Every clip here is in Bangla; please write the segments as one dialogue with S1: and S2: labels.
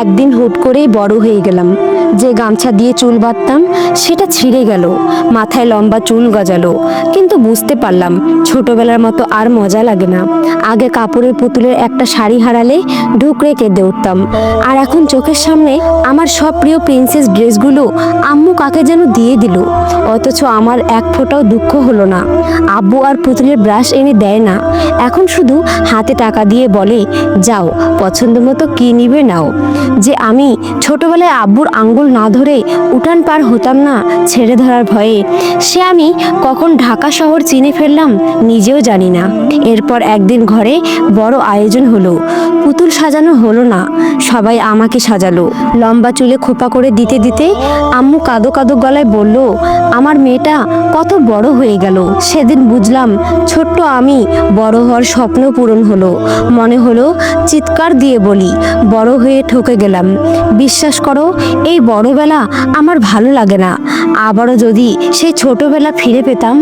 S1: একদিন হুট করেই বড় হয়ে গেলাম। যে গামছা দিয়ে চুল বাঁধতাম, সেটা ছিঁড়ে গেল, মাথায় লম্বা চুল গজালো। কিন্তু বুঝতে পারলাম, ছোটবেলার মতো আর মজা লাগে না। আগে কাপড়ের পুতুলের একটা শাড়ি হারালে ঢুকরে কেঁদে উঠতাম। আর এখন চোখের সামনে আমার সব প্রিয় প্রিন্সেস ড্রেসগুলো আম্মু কাকে যেন দিয়ে দিল। অথচ আমার এক ফোঁটাও দুঃখ হলো না। আব্বু আর পুতুলের ব্রাশ এনে দেয় না। এখন শুধু হাতে টাকা দিয়ে বলে, যাও পছন্দ মতো কি নিবে নাও। যে আমি ছোটবেলায় আব্বুর আঙ্গুল না ধরে উঠান পার হতাম না ছেড়ে ধরার ভয়ে। সে আমি কখন ঢাকা শহর চিনে ফেললাম নিজেও জানি না। এরপর একদিন ঘরে বড় আয়োজন হলো। পুতুল সাজানো হলো না, সবাই আমাকে সাজালো। লম্বা চুলে খোপা করে দিতে দিতে আম্মু কাদো কাদো গলায় বলল, আমার মেয়েটা কত বড় হয়ে গেল। সেদিন বুঝলাম ছোট্ট আমি বড় হওয়ার স্বপ্ন পূরণ হলো। মনে হলো চিৎকার দিয়ে বলি, বড় হয়ে ঠকে গেলাম। বিশ্বাস করো, এই বড়বেলা আমার ভালো লাগে না। আবারও যদি সেই ছোটবেলা ফিরে পেতাম,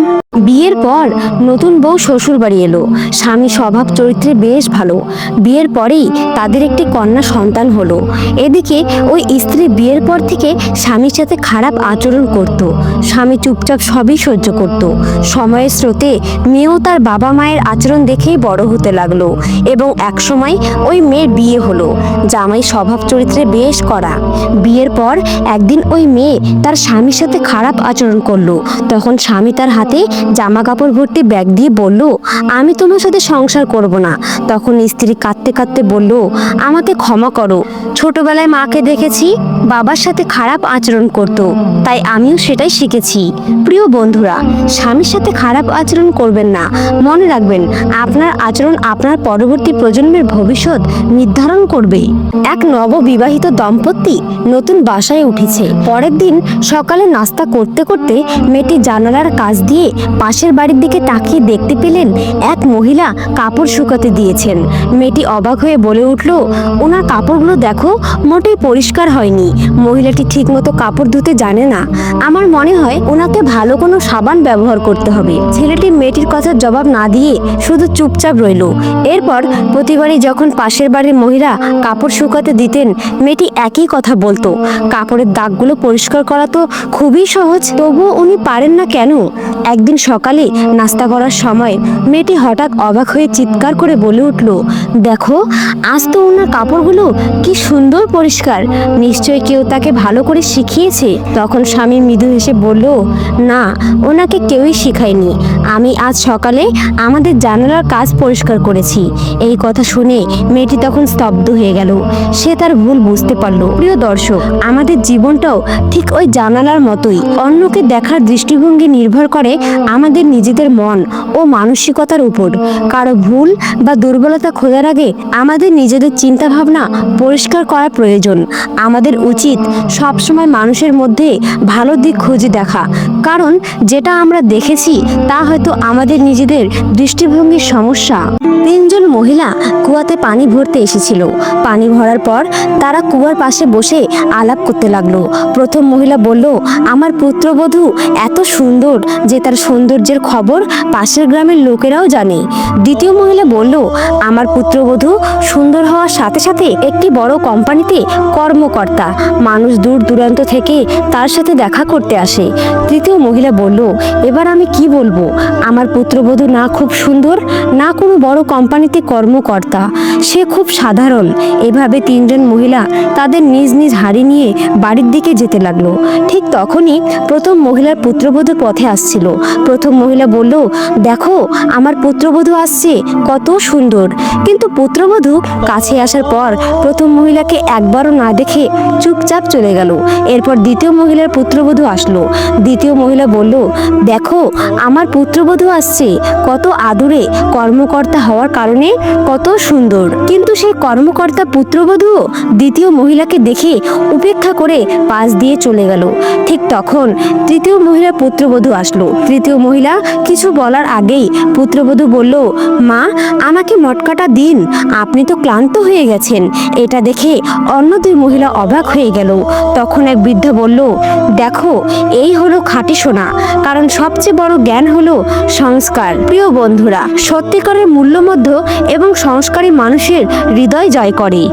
S1: বিয়ের পর নতুন বউ শ্বশুর বাড়ি এলো। স্বামী স্বভাব চরিত্রে বেশ ভালো। বিয়ের পরেই তাদের একটি কন্যা সন্তান হলো। এদিকে ওই স্ত্রী বিয়ের পর থেকে স্বামীর সাথে খারাপ আচরণ করত। স্বামী চুপচাপ সবই সহ্য করত। সময়ের স্রোতে মেয়েও তার বাবা মায়ের আচরণ দেখেই বড় হতে লাগল এবং একসময় ওই মেয়ের বিয়ে হলো। জামাই স্বভাব চরিত্রে বেশ করা বিয়ের পর একদিন ওই মেয়ে তার স্বামীর সাথে খারাপ আচরণ করল। তখন স্বামী তার হাতে জামা কাপড় ভর্তি ব্যাগ দিয়ে বলল, আমি তোমার সাথে সংসার করব না। তখন স্ত্রী কাঁদতে কাঁদতে বলল, আমাকে ক্ষমা করো। ছোটবেলায় মাকে দেখেছি, বাবার সাথে খারাপ আচরণ করত, তাই আমিও সেটাই শিখেছি। প্রিয় বন্ধুরা, স্বামীর সাথে খারাপ আচরণ করবেন না। মনে রাখবেন, আপনার আচরণ আপনার পরবর্তী প্রজন্মের ভবিষ্যৎ নির্ধারণ করবে। এক নববিবাহিত দম্পতি নতুন বাসায় উঠেছে। পরের দিন সকালে নাস্তা করতে করতে মেয়েটি জানালার কাজ দিয়ে পাশের বাড়ির দিকে তাকিয়ে দেখতে পেলেন এক মহিলা কাপড় শুকাতে দিয়েছেন। মেয়েটি অবাক হয়ে বলে উঠল, ওনার কাপড়গুলো দেখো, মোটেই পরিষ্কার হয়নি। মহিলাটি ঠিকমতো কাপড় ধুতে জানে না। আমার মনে হয় ওনাকে ভালো কোনো সাবান ব্যবহার করতে হবে। ছেলেটি মেয়েটির কথার জবাব না দিয়ে শুধু চুপচাপ রইল। এরপর প্রতিবারই যখন পাশের বাড়ির মহিলা কাপড় শুকাতে দিতেন, মেয়েটি একই কথা বলতো। কাপড়ের দাগগুলো পরিষ্কার করা তো খুবই সহজ। তবুও উনি পারেন না কেন? একদিন সকালে নাস্তা করার সময় মেয়েটি হঠাৎ অবাক হয়ে চিৎকার করে বলে উঠল, দেখো, আজ তো ওনার কাপড়গুলো কি সুন্দর পরিষ্কার। নিশ্চয়ই কেউ তাকে ভালো করে শিখিয়েছে? তখন স্বামী মৃদু হেসে বলল, না, ওনাকে কেউই শিখায়নি। আমি আজ সকালে আমাদের জানালার কাজ পরিষ্কার করেছি। এই কথা শুনে মেয়েটি তখন স্তব্ধ হয়ে গেল। সে তার ভুল বুঝতে পারল। প্রিয় দর্শক আমাদের জীবনটাও ঠিক ওই জানালার মতোই। অন্যকে দেখার দৃষ্টিভঙ্গি নির্ভর করে আমাদের নিজেদের মন ও মানসিকতার উপর। কারও ভুল বা দুর্বলতা খোঁজার আগে আমাদের নিজেদের চিন্তা ভাবনা পরিষ্কার করা প্রয়োজন। আমাদের উচিত সবসময় মানুষের মধ্যে ভালো দিক খুঁজে দেখা। কারণ যেটা আমরা দেখেছি, তা হয়তো আমাদের নিজেদের দৃষ্টিভঙ্গির সমস্যা। তিনজন মহিলা কুয়াতে পানি ভরতে এসেছিল। পানি ভরার পর তারা কুয়ার পাশে বসে আলাপ করতে লাগল। প্রথম মহিলা বলল, আমার পুত্রবধূ এত সুন্দর যে তার সৌন্দর্যের খবর পাশের গ্রামের লোকেরাও জানে। দ্বিতীয় মহিলা বলল, আমার পুত্রবধূ সুন্দর হওয়ার সাথে সাথে একটি বড় কোম্পানিতে কর্মকর্তা। মানুষ দূর দূরান্ত থেকে তার সাথে দেখা করতে আসে। তৃতীয় মহিলা বলল, এবার আমি কি বলব? আমার পুত্রবধূ না খুব সুন্দর, না কোনো বড় কোম্পানিতে কর্মকর্তা। সে খুব সাধারণ। এভাবে তিনজন মহিলা তাদের নিজ নিজ হাড়ি নিয়ে বাড়ির দিকে যেতে লাগল। ঠিক তখনই প্রথম মহিলার পুত্রবধূ পথে আসছিল। প্রথম মহিলা বলল, দেখো, আমার পুত্রবধূ আসছে, কত সুন্দর। কিন্তু পুত্রবধূ কাছে আসার পর প্রথম মহিলাকে একবারও না দেখে চুপচাপ চলে গেল। এরপর দ্বিতীয় মহিলার পুত্রবধূ আসলো। দ্বিতীয় মহিলা বলল, দেখো, আমার পুত্রবধূ আসছে। কত আদুরে কর্মকর্তা হওয়ার কারণে কত সুন্দর। কিন্তু সেই কর্মকর্তা পুত্রবধূ? দ্বিতীয় মহিলাকে দেখে উপেক্ষা করে পাশ দিয়ে চলে গেল। ঠিক তখন তৃতীয় মহিলা পুত্রবধূ আসলো। তৃতীয় মহিলা কিছু বলার আগেই পুত্রবধূ বলল, মা, আমাকে মটকাটা দিন। আপনি তো ক্লান্ত হয়ে গেছেন। এটা দেখে অন্য দুই মহিলা অবাক হয়ে গেল। তখন এক বৃদ্ধ বলল, দেখো, এই হলো খাঁটি সোনা। কারণ সবচেয়ে বড় জ্ঞান হলো সংস্কার। প্রিয় বন্ধুরা, সত্যিকারের মূল্যমধ্য এবং সংস্কারী মানুষের হৃদয় জয় করে।